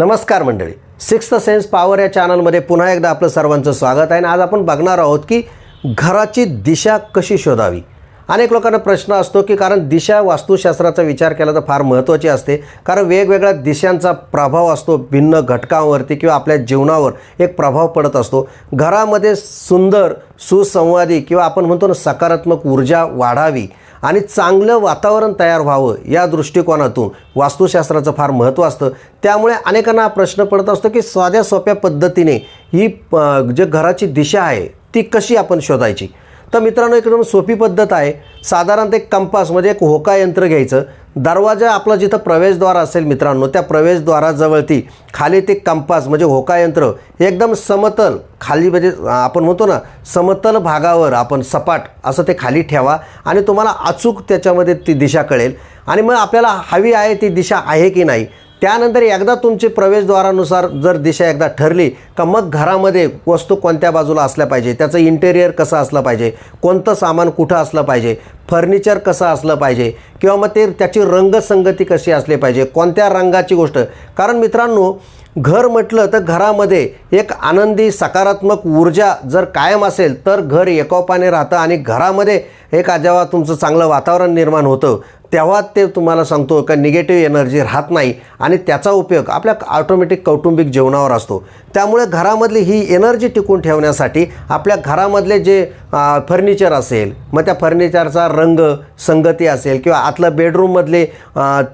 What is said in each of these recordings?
नमस्कार मंडळी. Sixth sense power या चॅनलमध्ये पुन्हा एकदा आपलं सर्वांचं स्वागत आहे आणि आज आपण बघणार आहोत की घराची दिशा कशी शोधावी? अनेक लोकांना प्रश्न असतो की कारण दिशा वास्तुशास्त्राचा विचार केला तर फार महत्त्वाची असते. कारण वेगवेगळ्या दिशांचा प्रभाव असतो भिन्न घटकांवरती किंवा आपल्या जीवनावर एक प्रभाव पडत असतो. घरामध्ये सुंदर सुसंवादी किंवा आपण म्हणतो ना सकारात्मक ऊर्जा वाढावी. आणि चांगलं वातावरण तयार व्हावं या दृष्टिकोनातून वास्तुशास्त्राचं फार महत्त्व असतं. त्यामुळे अनेकांना प्रश्न पडत असतो की साध्या सोप्या पद्धतीने ही जे घराची दिशा आहे ती कशी आपण शोधायची? तर मित्रांनो एकदम सोपी पद्धत आहे. साधारणतः एक कंपास म्हणजे एक होका यंत्र घ्यायचं. दरवाजा आपला जिथं प्रवेशद्वार असेल मित्रांनो त्या प्रवेशद्वाराजवळती खाली ते कंपास म्हणजे होका यंत्र हे एकदम समतल खाली म्हणजे आपण म्हणतो ना समतल भागावर आपण सपाट असं ते खाली ठेवा आणि तुम्हाला अचूक त्याच्यामध्ये ती दिशा कळेल. आणि मग आपल्याला हवी आहे ती दिशा आहे की नाही त्यानंतर एकदा तुमची प्रवेशद्वारानुसार जर दिशा एकदा ठरली का मग घरामध्ये वस्तू कोणत्या बाजूला असल्या पाहिजे? त्याचं इंटेरियर कसं असलं पाहिजे? कोणतं सामान कुठं असलं पाहिजे? फर्निचर कसं असलं पाहिजे? किंवा मग ते त्याची रंगसंगती कशी असली पाहिजे? कोणत्या रंगाची गोष्ट? कारण मित्रांनो घर म्हटलं तर घरामध्ये एक आनंदी सकारात्मक ऊर्जा जर कायम असेल तर घर एकोपाने राहतं आणि घरामध्ये एक जेव्हा तुमचं चांगलं वातावरण निर्माण होतं. तेव्हा ते तुम्हाला सांगतो का निगेटिव्ह एनर्जी राहत नाही आणि त्याचा उपयोग आपल्या ऑटोमॅटिक कौटुंबिक जीवनावर असतो. त्यामुळे घरामधली ही एनर्जी टिकून ठेवण्यासाठी आपल्या घरामधले जे फर्निचर असेल मग त्या फर्निचरचा रंग संगती असेल किंवा आतलं बेडरूममधले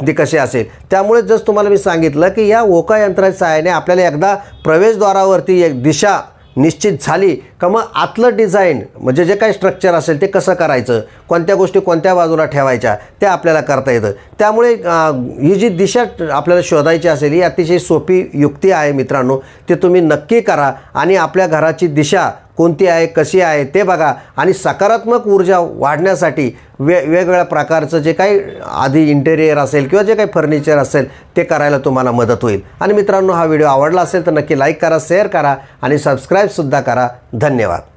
ते कसे असेल त्यामुळे जसं तुम्हाला मी सांगितलं की या ओका यंत्राच्या सहाय्याने आपल्याला एकदा प्रवेशद्वारावरती एक दिशा निश्चित झाली. का मग आतलं डिझाईन म्हणजे जे काही स्ट्रक्चर असेल ते कसं करायचं? कोणत्या गोष्टी कोणत्या बाजूला ठेवायच्या? ते आपल्याला करता येतं. त्यामुळे ही जी दिशा आपल्याला शोधायची असेल ही अतिशय सोपी युक्ती आहे मित्रांनो. ते तुम्ही नक्की करा आणि आपल्या घराची दिशा कोणती आहे कशी आहे ते बघा. आणि सकारात्मक ऊर्जा वाढण्यासाठी वे वेगवेगळ्या प्रकारचं जे काही आधी इंटेरियर असेल किंवा जे काही फर्निचर असेल ते करायला तुम्हाला मदत होईल. आणि मित्रांनो हा व्हिडिओ आवडला असेल तर नक्की लाईक करा शेअर करा आणि सबस्क्राईबसुद्धा करा. धन्यवाद.